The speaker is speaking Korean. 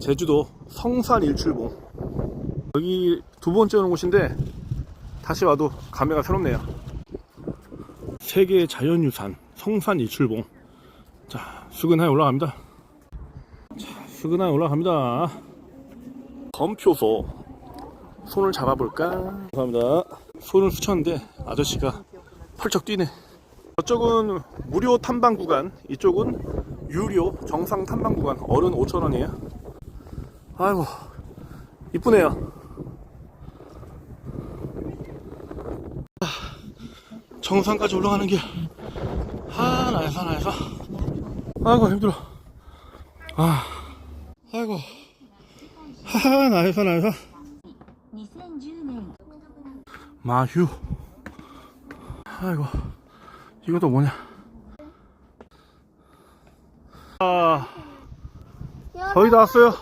제주도 성산 일출봉. 여기 두 번째 오는 곳인데 다시 와도 감회가 새롭네요. 세계 자연유산 성산 일출봉. 자 수근하에 올라갑니다. 자 수근하에 올라갑니다. 검표소. 손을 잡아볼까? 감사합니다. 손을 붙였는데 아저씨가 펄쩍 뛰네. 저쪽은 무료 탐방 구간 이쪽은 유료 정상 탐방 구간 어른 5,000원이에요 아이고 이쁘네요. 아, 정상까지 올라가는 길. 하나에서 하나에서. 아이고 힘들어. 아. 아이고. 하나에서 하나에서. 2010年 마휴. 아이고 이것도 뭐냐. 아. 거의 다 왔어요